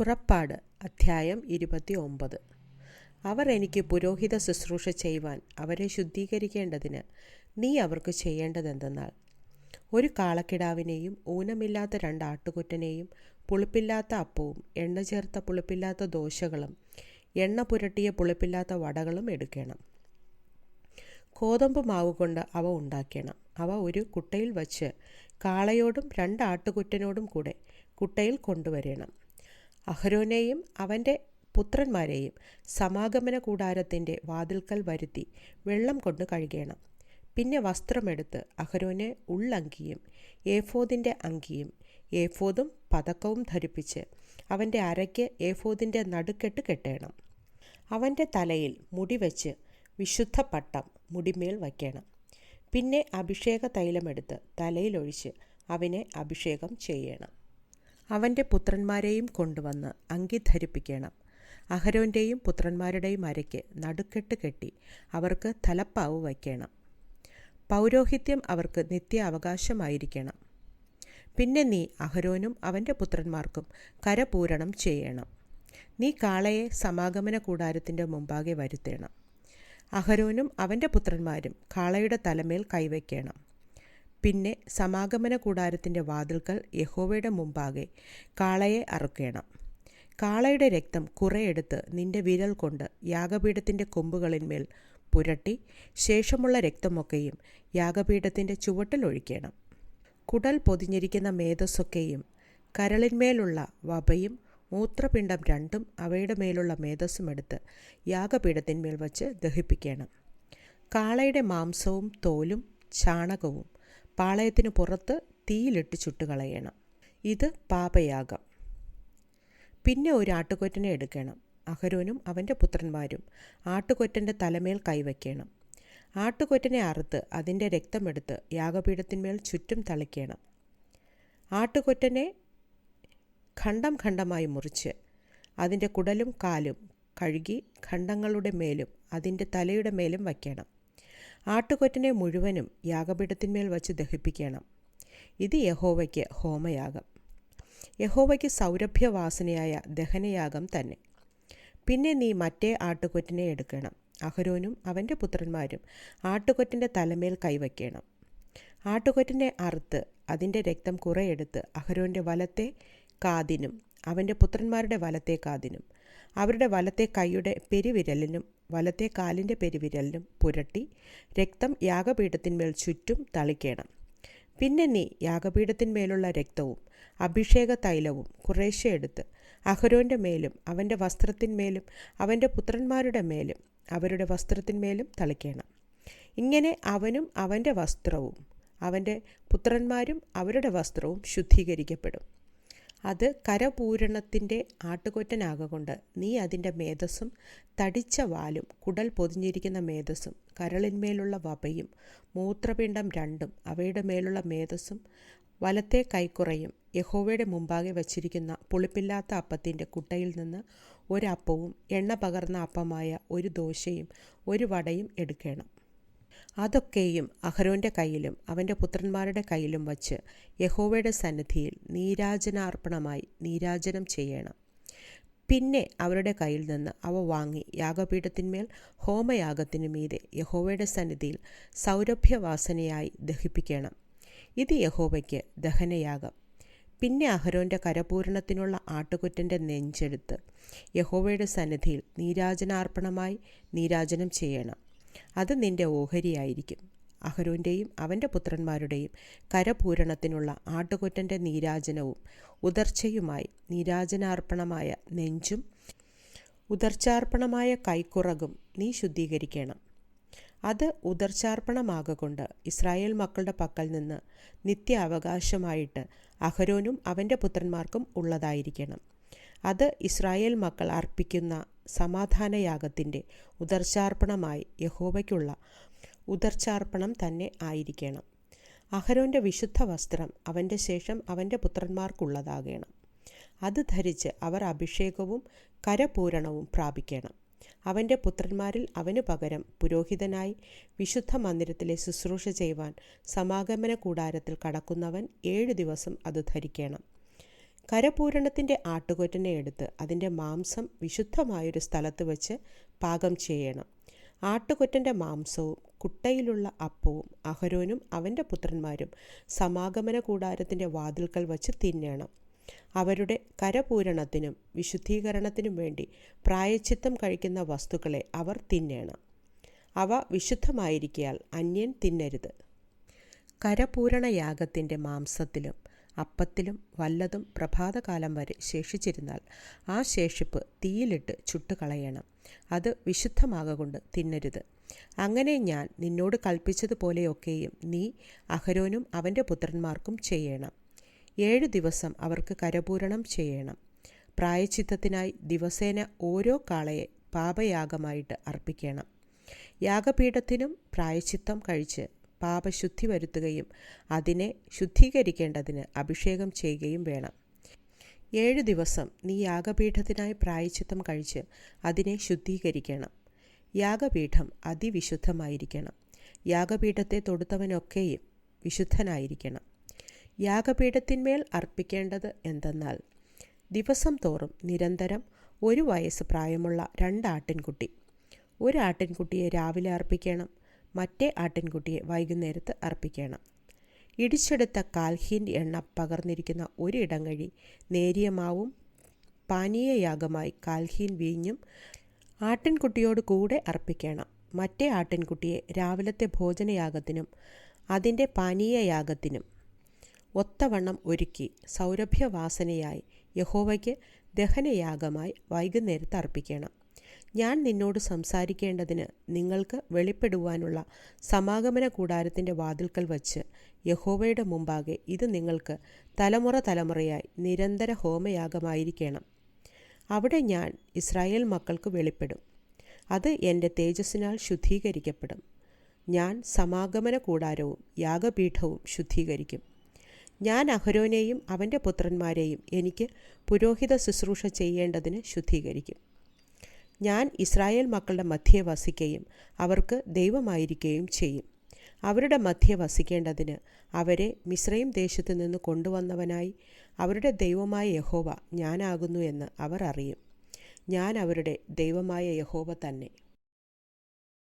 പുറപ്പാട് അധ്യായം ഇരുപത്തി ഒമ്പത് അവർ എനിക്ക് പുരോഹിത ശുശ്രൂഷ ചെയ്യുവാൻ അവരെ ശുദ്ധീകരിക്കേണ്ടതിന് നീ അവർക്ക് ചെയ്യേണ്ടതെന്തെന്നാൽ ഒരു കാളക്കിടാവിനെയും ഊനമില്ലാത്ത രണ്ട് ആട്ടുകുറ്റനെയും പുളിപ്പില്ലാത്ത അപ്പവും എണ്ണ ചേർത്ത പുളിപ്പില്ലാത്ത ദോശകളും എണ്ണ പുരട്ടിയ പുളിപ്പില്ലാത്ത വടകളും എടുക്കണം. ഗോതമ്പ് മാവ് കൊണ്ട് അവ ഉണ്ടാക്കണം. അവ ഒരു കുട്ടയിൽ വച്ച് കാളയോടും രണ്ട് ആട്ടുകുറ്റനോടും കൂടെ കുട്ടയിൽ കൊണ്ടുവരണം. അഹരോനെയും അവന്റെ പുത്രന്മാരെയും സമാഗമന കൂടാരത്തിന്റെ വാതിൽക്കൽ വരുത്തി വെള്ളം കൊണ്ട് കഴുകണം. പിന്നെ വസ്ത്രമെടുത്ത് അഹരോനെ ഉള്ളങ്കിയും ഏഫോദിന്റെ അങ്കിയും ഏഫോദും പതക്കവും ധരിപ്പിച്ച് അവന്റെ അരയ്ക്ക് ഏഫോദിന്റെ നടുക്കെട്ട് കെട്ടണം. അവന്റെ തലയിൽ മുടി വെച്ച് വിശുദ്ധ പട്ടം മുടിമേൽ വയ്ക്കണം. പിന്നെ അഭിഷേക തൈലമെടുത്ത് തലയിലൊഴിച്ച് അവനെ അഭിഷേകം ചെയ്യണം. അവന്റെ പുത്രന്മാരെയും കൊണ്ടുവന്ന് അങ്കി ധരിപ്പിക്കണം അഹരോന്റെയും പുത്രന്മാരുടെയും അരയ്ക്ക് നടുക്കെട്ട് കെട്ടി അവർക്ക് തലപ്പാവ് വയ്ക്കണം. പൗരോഹിത്യം അവർക്ക് നിത്യ അവകാശമായിരിക്കണം പിന്നെ നീ അഹരോനും അവന്റെ പുത്രന്മാർക്കും കരപൂരണം ചെയ്യണം. നീ കാളയെ സമാഗമന കൂടാരത്തിന്റെ മുമ്പാകെ വരുത്തണം. അഹരോനും അവന്റെ പുത്രന്മാരും കാളയുടെ തലമേൽ കൈവയ്ക്കണം. പിന്നെ സമാഗമന കൂടാരത്തിന്റെ വാതിൽക്കൽ യഹോവയുടെ മുമ്പാകെ കാളയെ അറുക്കണം. കാളയുടെ രക്തം കുറേ എടുത്ത് നിന്റെ വിരൽ കൊണ്ട് യാഗപീഠത്തിന്റെ കൊമ്പുകളിന്മേൽ പുരട്ടി ശേഷമുള്ള രക്തമൊക്കെയും യാഗപീഠത്തിന്റെ ചുവട്ടിലൊഴിക്കണം കുടൽ പൊതിഞ്ഞിരിക്കുന്ന മേധസ്സൊക്കെയും കരളിന്മേലുള്ള വപയും മൂത്രപിണ്ഡം രണ്ടും അവയുടെ മേലുള്ള മേധസ്സും എടുത്ത് യാഗപീഠത്തിന്മേൽ വച്ച് ദഹിപ്പിക്കണം. കാളയുടെ മാംസവും തോലും ചാണകവും പാളയത്തിന് പുറത്ത് തീയിലിട്ട് ചുട്ടുകളയണം ഇത് പാപയാഗം. പിന്നെ ഒരു ആട്ടുകൊറ്റനെ എടുക്കണം. അഹരോനും അവന്റെ പുത്രന്മാരും ആട്ടുകൊറ്റന്റെ തലമേൽ കൈവയ്ക്കണം. ആട്ടുകൊറ്റനെ അറുത്ത് അതിന്റെ രക്തമെടുത്ത് യാഗപീഠത്തിന്മേൽ ചുറ്റും തളിക്കണം. ആട്ടുകൊറ്റനെ ഖണ്ഡം ഖണ്ഡമായി മുറിച്ച് അതിന്റെ കുടലും കാലും കഴുകി ഖണ്ഡങ്ങളുടെ മേലും അതിന്റെ തലയുടെ മേലും വയ്ക്കണം. ആട്ടുകൊറ്റനെ മുഴുവനും യാഗപീഠത്തിന്മേൽ വച്ച് ദഹിപ്പിക്കണം. ഇത് യഹോവയ്ക്ക് ഹോമയാഗം. യഹോവയ്ക്ക് സൗരഭ്യവാസനയായ ദഹനയാഗം തന്നെ. പിന്നെ നീ മറ്റേ ആട്ടുകൊറ്റിനെ എടുക്കണം. അഹരോനും അവന്റെ പുത്രന്മാരും ആട്ടുകൊറ്റിന്റെ തലമേൽ കൈവയ്ക്കണം. ആട്ടുകൊറ്റിനെ അറുത്ത് അതിന്റെ രക്തം കുറെയെടുത്ത് അഹരോന്റെ വലത്തെ കാതിനും അവന്റെ പുത്രന്മാരുടെ വലത്തെ കാതിനും അവരുടെ വലത്തെ കൈയുടെ പെരുവിരലിനും വലത്തെ കാലിന്റെ പെരുവിരലിനും പുരട്ടി രക്തം യാഗപീഠത്തിന്മേൽ ചുറ്റും തളിക്കണം. പിന്നെ നീ യാഗപീഠത്തിന്മേലുള്ള രക്തവും അഭിഷേക തൈലവും കുറേശ്ശെ എടുത്ത് അഹരോന്റെ മേലും അവന്റെ വസ്ത്രത്തിന്മേലും അവന്റെ പുത്രന്മാരുടെ മേലും അവരുടെ വസ്ത്രത്തിന്മേലും തളിക്കണം. ഇങ്ങനെ അവനും അവന്റെ വസ്ത്രവും അവന്റെ പുത്രന്മാരും അവരുടെ വസ്ത്രവും ശുദ്ധീകരിക്കപ്പെടും. അത് കരപൂരണത്തിന്റെ ആട്ടുകൊറ്റനാകൊണ്ട് നീ അതിന്റെ മേധസ്സും തടിച്ച വാലും കുടൽ പൊതിഞ്ഞിരിക്കുന്ന മേധസ്സും കരളിന്മേലുള്ള വപയും മൂത്രപിണ്ഡം രണ്ടും അവയുടെ മേലുള്ള മേധസ്സും വലത്തെ കൈക്കുറയും യഹോവയുടെ മുമ്പാകെ വച്ചിരിക്കുന്ന പുളിപ്പില്ലാത്ത അപ്പത്തിന്റെ കുട്ടയിൽ നിന്ന് ഒരപ്പവും എണ്ണ പകർന്ന അപ്പമായ ഒരു ദോശയും ഒരു വടയും എടുക്കണം. അതൊക്കെയും അഹരോന്റെ കയ്യിലും അവന്റെ പുത്രന്മാരുടെ കയ്യിലും വച്ച് യഹോവയുടെ സന്നിധിയിൽ നീരാജനാർപ്പണമായി നീരാജനം ചെയ്യണം. പിന്നെ അവരുടെ കയ്യിൽ നിന്ന് അവ വാങ്ങി യാഗപീഠത്തിന്മേൽ ഹോമയാഗത്തിനു മീതെ യഹോവയുടെ സന്നിധിയിൽ സൗരഭ്യവാസനയായി ദഹിപ്പിക്കണം. ഇത് യഹോവയ്ക്ക് ദഹനയാഗം. പിന്നെ അഹരോന്റെ കരപൂരണത്തിനുള്ള ആട്ടുകുറ്റന്റെ നെഞ്ചെടുത്ത് യഹോവയുടെ സന്നിധിയിൽ നീരാജനാർപ്പണമായി നീരാജനം ചെയ്യണം. അത് നിന്റെ ഓഹരിയായിരിക്കും. അഹരോന്റെയും അവന്റെ പുത്രന്മാരുടെയും കരപൂരണത്തിനുള്ള ആട്ടുകൊറ്റന്റെ നീരാജനവും ഉദർച്ചയുമായി നീരാജനാർപ്പണമായ നെഞ്ചും ഉദർച്ചാർപ്പണമായ കൈക്കുറകും നീ ശുദ്ധീകരിക്കണം. അത് ഉദർച്ചാർപ്പണമാകൊണ്ട് ഇസ്രായേൽ മക്കളുടെ പക്കൽ നിന്ന് നിത്യ അവകാശമായിട്ട് അഹരോനും അവന്റെ പുത്രന്മാർക്കും ഉള്ളതായിരിക്കണം. അത് ഇസ്രായേൽ മക്കൾ അർപ്പിക്കുന്ന സമാധാനയാഗത്തിന്റെ ഉദർച്ചാർപ്പണമായി യഹോവയ്ക്കുള്ള ഉദർച്ചാർപ്പണം തന്നെ ആയിരിക്കണം. അഹരോന്റെ വിശുദ്ധ വസ്ത്രം അവന്റെ ശേഷം അവന്റെ പുത്രന്മാർക്കുള്ളതാകണം. അത് ധരിച്ച് അവർ അഭിഷേകവും കരപൂരണവും പ്രാപിക്കണം. അവന്റെ പുത്രന്മാരിൽ അവനു പകരം പുരോഹിതനായി വിശുദ്ധ മന്ദിരത്തിലെ ശുശ്രൂഷ ചെയ്യുവാൻ സമാഗമന കൂടാരത്തിൽ കടക്കുന്നവൻ ഏഴു ദിവസം അത് ധരിക്കണം. കരപൂരണത്തിന്റെ ആട്ടുകൊറ്റനെ എടുത്ത് അതിന്റെ മാംസം വിശുദ്ധമായൊരു സ്ഥലത്ത് വെച്ച് പാകം ചെയ്യണം. ആട്ടുകൊറ്റന്റെ മാംസവും കുട്ടയിലുള്ള അപ്പവും അഹരോനും അവന്റെ പുത്രന്മാരും സമാഗമന കൂടാരത്തിന്റെ വാതിൽക്കൽ വച്ച് തിന്നണം. അവരുടെ കരപൂരണത്തിനും വിശുദ്ധീകരണത്തിനും വേണ്ടി പ്രായച്ചിത്തം കഴിക്കുന്ന വസ്തുക്കളെ അവർ തിന്നേണം. അവ വിശുദ്ധമായിരിക്കാൽ അന്യൻ തിന്നരുത്. കരപൂരണയാഗത്തിന്റെ മാംസത്തിലും അപ്പത്തിലും വല്ലതും പ്രഭാതകാലം വരെ ശേഷിച്ചിരുന്നാൽ ആ ശേഷിപ്പ് തീയിലിട്ട് ചുട്ടുകളയണം. അത് വിശുദ്ധമാകൊണ്ട് തിന്നരുത്. അങ്ങനെ ഞാൻ നിന്നോട് കൽപ്പിച്ചതുപോലെയൊക്കെയും നീ അഹരോനും അവന്റെ പുത്രന്മാർക്കും ചെയ്യണം. ഏഴു ദിവസം അവർക്ക് കരപൂരണം ചെയ്യണം. പ്രായച്ചിത്തത്തിനായി ദിവസേന ഓരോ കാളയെ പാപയാഗമായിട്ട് അർപ്പിക്കണം. യാഗപീഠത്തിനും പ്രായച്ചിത്തം കഴിച്ച് പാപശുദ്ധി വരുത്തുകയും അതിനെ ശുദ്ധീകരിക്കേണ്ടതിന് അഭിഷേകം ചെയ്യുകയും വേണം. ഏഴു ദിവസം നീ യാഗപീഠത്തിനായി പ്രായച്ചിത്തം കഴിച്ച് അതിനെ ശുദ്ധീകരിക്കണം. യാഗപീഠം അതിവിശുദ്ധമായിരിക്കണം. യാഗപീഠത്തെ തൊടുത്തവനൊക്കെയും വിശുദ്ധനായിരിക്കണം. യാഗപീഠത്തിന്മേൽ അർപ്പിക്കേണ്ടത് എന്തെന്നാൽ ദിവസം തോറും നിരന്തരം ഒരു വയസ്സ് പ്രായമുള്ള രണ്ടാട്ടിൻകുട്ടി ഒരു ആട്ടിൻകുട്ടിയെ രാവിലെ അർപ്പിക്കണം. മറ്റേ ആട്ടിൻകുട്ടിയെ വൈകുന്നേരത്ത് അർപ്പിക്കണം. ഇടിച്ചെടുത്ത കാൽഹീൻ എണ്ണ പകർന്നിരിക്കുന്ന ഒരിടം കഴി നേരിയ മാവും പാനീയയാഗമായി കാൽഹീൻ വീഞ്ഞും ആട്ടിൻകുട്ടിയോട് കൂടെ അർപ്പിക്കണം. മറ്റേ ആട്ടിൻകുട്ടിയെ രാവിലത്തെ ഭോജനയാഗത്തിനും അതിന്റെ പാനീയയാഗത്തിനും ഒത്തവണ്ണം ഒരുക്കി സൗരഭ്യവാസനയായി യഹോവയ്ക്ക് ദഹനയാഗമായി വൈകുന്നേരത്ത് അർപ്പിക്കണം. ഞാൻ നിന്നോട് സംസാരിക്കേണ്ടതിന് നിങ്ങൾക്ക് വെളിപ്പെടുവാനുള്ള സമാഗമന കൂടാരത്തിന്റെ വാതിൽക്കൽ വച്ച് യഹോവയുടെ മുമ്പാകെ ഇത് നിങ്ങൾക്ക് തലമുറ തലമുറയായി നിരന്തര ഹോമയാഗമായിരിക്കണം. അവിടെ ഞാൻ ഇസ്രായേൽ മക്കൾക്ക് വെളിപ്പെടും. അത് എന്റെ തേജസ്സിനാൽ ശുദ്ധീകരിക്കപ്പെടും. ഞാൻ സമാഗമന കൂടാരവും യാഗപീഠവും ശുദ്ധീകരിക്കും. ഞാൻ അഹരോനെയും അവന്റെ പുത്രന്മാരെയും എനിക്ക് പുരോഹിത ശുശ്രൂഷ ചെയ്യേണ്ടതിന് ശുദ്ധീകരിക്കും. ഞാൻ ഇസ്രായേൽ മക്കളുടെ മധ്യേ വസിക്കുകയും അവർക്ക് ദൈവമായിരിക്കുകയും ചെയ്യും. അവരുടെ മധ്യ വസിക്കേണ്ടതിന് അവരെ മിശ്രയും ദേശത്തു നിന്ന് കൊണ്ടുവന്നവനായി അവരുടെ ദൈവമായ യഹോവ ഞാനാകുന്നു എന്ന് അവർ അറിയും. ഞാൻ അവരുടെ ദൈവമായ യഹോവ തന്നെ.